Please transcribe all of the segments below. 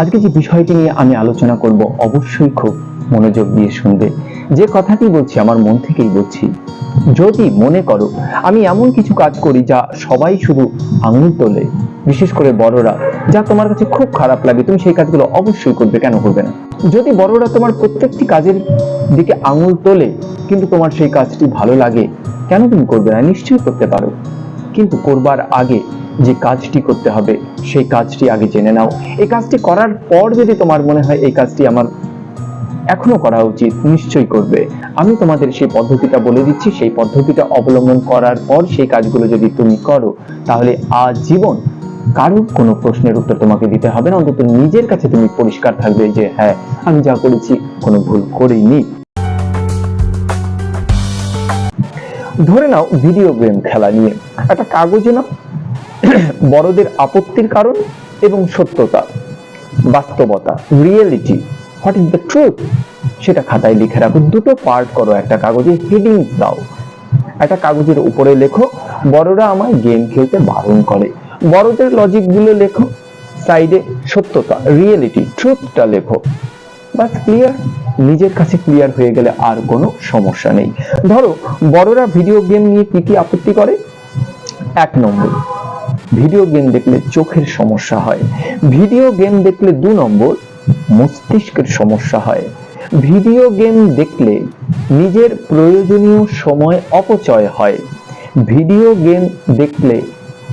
আজকে যে বিষয়টি নিয়ে আমি আলোচনা করব, অবশ্যই খুব মনোযোগ দিয়ে শুনবে। যে কথাটি বলছি, আমার মন থেকেই বলছি। যদি মনে করো, আমি এমন কিছু কাজ করি যা সবাই শুধু আঙুল তোলে, বিশেষ করে বড়রা, যা তোমার কাছে খুব খারাপ লাগে, তুমি সেই কাজগুলো অবশ্যই করবে, কেন করবে না? যদি বড়রা তোমার প্রত্যেকটি কাজের দিকে আঙুল তোলে, কিন্তু তোমার সেই কাজটি ভালো লাগে, কেন তুমি করবে না? নিশ্চয়ই করতে পারো। কিন্তু করবার আগে যে কাজটি করতে হবে, সেই কাজটি আগে জেনে নাও। এই কাজটি করার পর যদি তোমার মনে হয় এই কাজটি আমার এখনও করা উচিত, নিশ্চয়ই করবে। আমি তোমাদের সেই পদ্ধতিটা বলে দিচ্ছি, সেই পদ্ধতিটা অবলম্বন করার পর সেই কাজগুলো যদি তুমি করো, তাহলে আজীবন কারোর কোনো প্রশ্নের উত্তর তোমাকে দিতে হবে না। অন্তত নিজের কাছে তুমি পরিষ্কার থাকবে যে হ্যাঁ আমি যা করেছি, কোনো ভুল করিনি। ধরে নাও ভিডিও গেম খেলা নিয়ে। একটা কাগজে না বড়দের আপত্তির কারণ এবং সত্যতা, বাস্তবতা reality what is the truth সেটা খাতায় লিখে রাখো। দুটো পার্ট করো একটা কাগজে হেডিংস দাও। একটা কাগজের উপরে লেখো, বড়রা আমায় গেম খেলতে বারণ করে। বড়দের লজিকগুলো লেখো সাইডে সত্যতা রিয়েলিটি ট্রুথটা লেখো। বাস ক্লিয়ার নিজের কাছে ক্লিয়ার হয়ে গেলে আর কোনো সমস্যা নেই। ধরো, বড়রা ভিডিও গেম নিয়ে কি কি আপত্তি করে? এক নম্বর। ভিডিও গেম দেখলে চোখের সমস্যা হয়। ভিডিও গেম দেখলে দু নম্বর মস্তিষ্কের সমস্যা হয়। ভিডিও গেম দেখলে নিজের প্রয়োজনীয় সময় অপচয় হয়। ভিডিও গেম দেখলে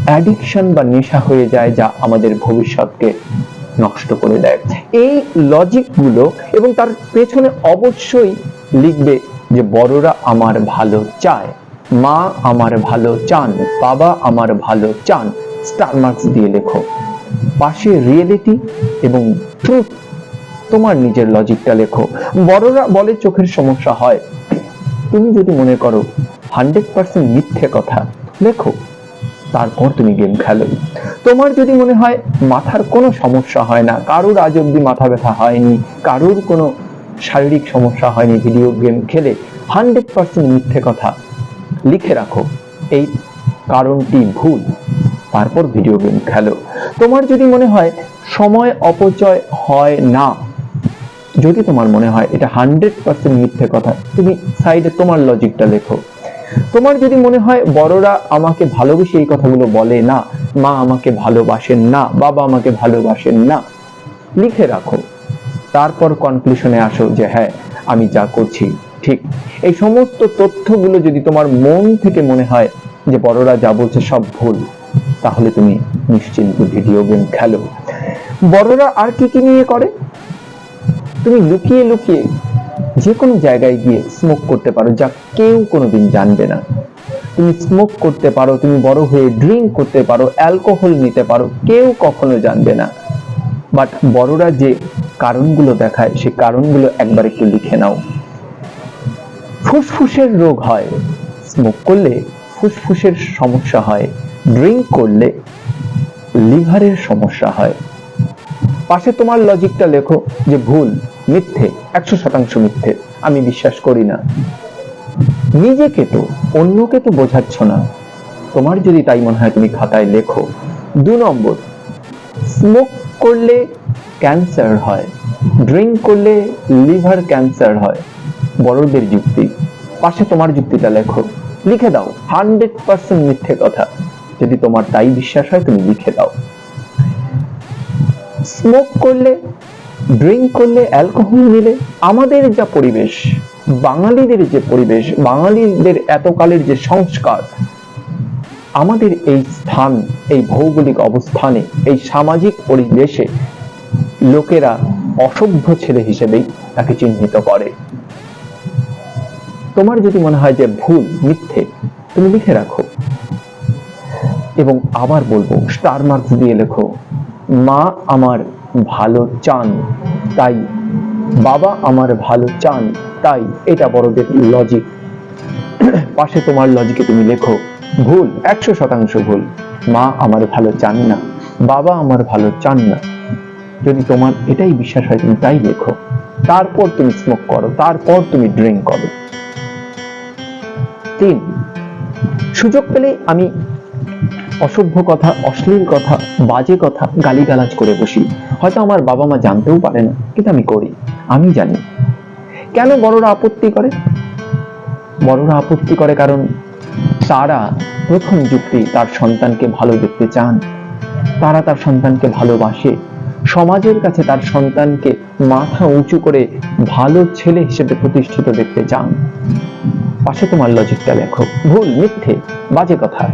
অ্যাডিকশন বা নেশা হয়ে যায় যা আমাদের ভবিষ্যৎকে নষ্ট করে দেয়। এই লজিকগুলো এবং তার পেছনে অবশ্যই লিখবে যে বড়রা আমার ভালো চায়, মা আমার ভালো চান, বাবা আমার ভালো চান। স্টার মার্কস দিয়ে লেখো। পাশে রিয়েলিটি এবং ট্রুথ তোমার নিজের লজিকটা লেখো। বড়রা বলে চোখের সমস্যা হয়। তুমি যদি মনে করো হান্ড্রেড পার্সেন্ট মিথ্যে কথা, লেখো, তারপর তুমি গেম খেলো। তোমার যদি মনে হয় মাথার কোনো সমস্যা হয় না, কারোর আজ অব্দি মাথা ব্যথা হয়নি, কারোর কোনো শারীরিক সমস্যা হয়নি ভিডিও গেম খেলে হান্ড্রেড পার্সেন্ট মিথ্যে কথা লিখে রাখো। এই কারণটি ভুল। তারপর ভিডিও গেম খেলো। তোমার যদি মনে হয় সময় অপচয় হয় না, যদি তোমার মনে হয় এটা হান্ড্রেড পার্সেন্ট মিথ্যে কথা, তুমি সাইডে তোমার লজিকটা লেখো। তোমার যদি মনে হয় বড়রা আমাকে ভালোবেসে এই কথাগুলো বলে না, মা আমাকে ভালোবাসেন না, বাবা আমাকে ভালোবাসেন না, লিখে রাখো। তারপর কনক্লুশনে আসো যে হ্যাঁ আমি যা করছি, ঠিক। এই সমস্ত তথ্যগুলো যদি তোমার মন থেকে মনে হয় যে বড়রা যা বলছে সব ভুল তাহলে তুমি নিশ্চিন্ত ভিডিও গেম খেলো। বড়রা আর কি কি নিয়ে করে? তুমি লুকিয়ে লুকিয়ে যে কোনো জায়গায় গিয়ে স্মোক করতে পারো যা কেউ কোনোদিন জানবে না। তুমি স্মোক করতে পারো, তুমি বড় হয়ে ড্রিঙ্ক করতে পারো অ্যালকোহল নিতে পারো, কেউ কখনো জানবে না। বাট বড়রা যে কারণগুলো দেখায়, সে কারণগুলো একবার একটু লিখে নাও। ফুসফুসের রোগ হয়। স্মোক করলে ফুসফুসের সমস্যা হয়, ড্রিঙ্ক করলে লিভারের সমস্যা হয়। পাশে তোমার লজিকটা লেখো যে ভুল, মিথ্যে, একশো শতাংশ মিথ্যে, আমি বিশ্বাস করি না। নিজেকে তো, অন্যকে তো বোঝাচ্ছ না। তোমার যদি তাই মনে হয়, তুমি খাতায় লেখো। দু নম্বর, স্মোক করলে ক্যান্সার হয়, ড্রিঙ্ক করলে লিভার ক্যান্সার হয়, বড়দের যুক্তি। পাশে তোমার যুক্তিটা লেখো। লিখে দাও। হান্ড্রেড পার্সেন্ট মিথ্যে কথা। যদি তোমার তাই বিশ্বাস হয়, তুমি লিখে দাও। স্মোক করলে ড্রিঙ্ক করলে অ্যালকোহল নিলে, আমাদের যা পরিবেশ, বাঙালিদের যে পরিবেশ, বাঙালিদের এতকালের যে সংস্কার, আমাদের এই স্থান, এই ভৌগোলিক অবস্থানে, এই সামাজিক পরিবেশে লোকেরা অসভ্য ছেলে হিসেবেই তাকে চিহ্নিত করে। তোমার যদি মনে হয় যে ভুল, মিথ্যে, তুমি লিখে রাখো। এবং আবার বলব স্টার মার্কস দিয়ে লেখো, মা আমার ভালো চান, তাই, বাবা আমার ভালো চান, তাই। এটা বড়দের লজিক পাশে তোমার লজিকে তুমি লেখো, ভুল, একশো শতাংশ ভুল। মা আমার ভালো চান না, বাবা আমার ভালো চান না। যদি তোমার এটাই বিশ্বাস হয়, তুমি তাই লেখো। তারপর তুমি স্মোক করো, তারপর তুমি ড্রিঙ্ক করো। তিন সুযোগ পেলে আমি অসভ্য কথা, অশ্লীল কথা, বাজে কথা গালিগালাজ করে বসি। হয়তো আমার বাবা মা জানতেও পারে না, কিন্তু আমি করি, আমি জানি। কেন বড়রা আপত্তি করে? বড়রা আপত্তি করে কারণ তারা প্রথম যুক্তি তার সন্তানকে ভালো দেখতে চান। তারা তার সন্তানকে ভালোবাসে। সমাজের কাছে তার সন্তানকে মাথা উঁচু করে ভালো ছেলে হিসেবে প্রতিষ্ঠিত দেখতে চান। পাশে তোমার লজিকটা লেখো। ভুল, মিথ্যে, বাজে কথা।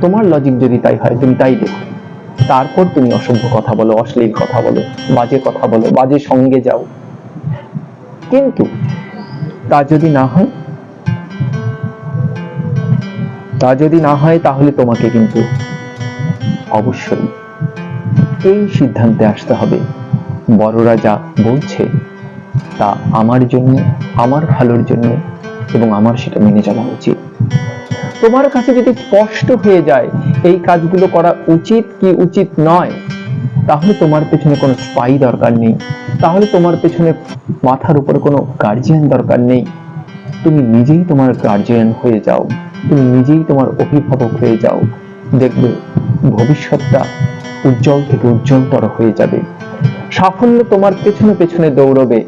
তোমার লজিক যদি তাই হয়, তুমি তাই দেখো। তারপর তুমি অসভ্য কথা বলো, অশ্লীল কথা বলো, বাজে কথা বলো, বাজে সঙ্গে যাও। কিন্তু তা যদি না হয়, তা যদি না হয়, তাহলে তোমাকে কিন্তু অবশ্যই এই সিদ্ধান্তে আসতে হবে। বড়রা যা বলছে, তা আমার জন্য, আমার ভালোর জন্য এবং আমার সেটা মেনে চলা উচিত। তোমার কাছে যদি স্পষ্ট হয়ে যায়, এই কাজগুলো করা উচিত কি উচিত নয়, তাহলে তোমার পেছনে কোনো স্পাই দরকার নেই। তাহলে তোমার পেছনে মাথার উপরে কোনো গার্জিয়ান দরকার নেই। তুমি নিজেই তোমার গার্জিয়ান হয়ে যাও। তুমি নিজেই তোমার অভিভাবক হয়ে যাও। দেখবে ভবিষ্যৎটা উজ্জ্বল থেকে উজ্জ্বলতর হয়ে যাবে। সাফল্য তোমার পেছনে পেছনে দৌড়বে।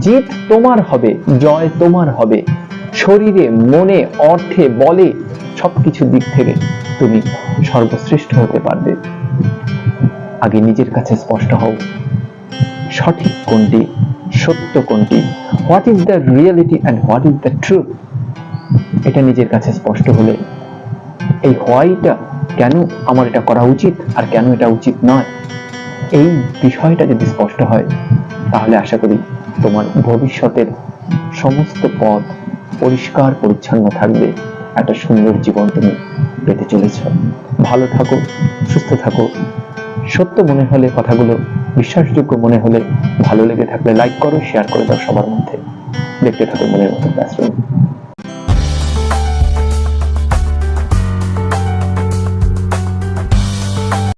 জিত তোমার হবে, জয় তোমার হবে। শরীরে, মনে, অর্থে, বলে সবকিছু দিক থেকে তুমি সর্বশ্রেষ্ঠ হতে পারবে। আগে নিজের কাছে স্পষ্ট হও। সঠিক কোনটি? সত্য কোনটি? What is the reality and what is the truth এটা নিজের কাছে স্পষ্ট হলে এই হোয়াইটা কেন আমার এটা করা উচিত আর কেন এটা উচিত নয়? এই বিষয়টা যদি স্পষ্ট হয়, তাহলে আশা করি তোমার ভবিষ্যতের সমস্ত পথ পরিষ্কার, পরিচ্ছন্ন থাকবে। একটা সুন্দর জীবন তুমি পেতে চলেছ। ভালো থাকো, সুস্থ থাকো। সত্য মনে হলে কথাগুলো, বিশ্বাসযোগ্য মনে হলে ভালো লেগে থাকলে লাইক করো শেয়ার করে দাও সবার মধ্যে। দেখতে থাকো মনের মতো ক্লাসরুম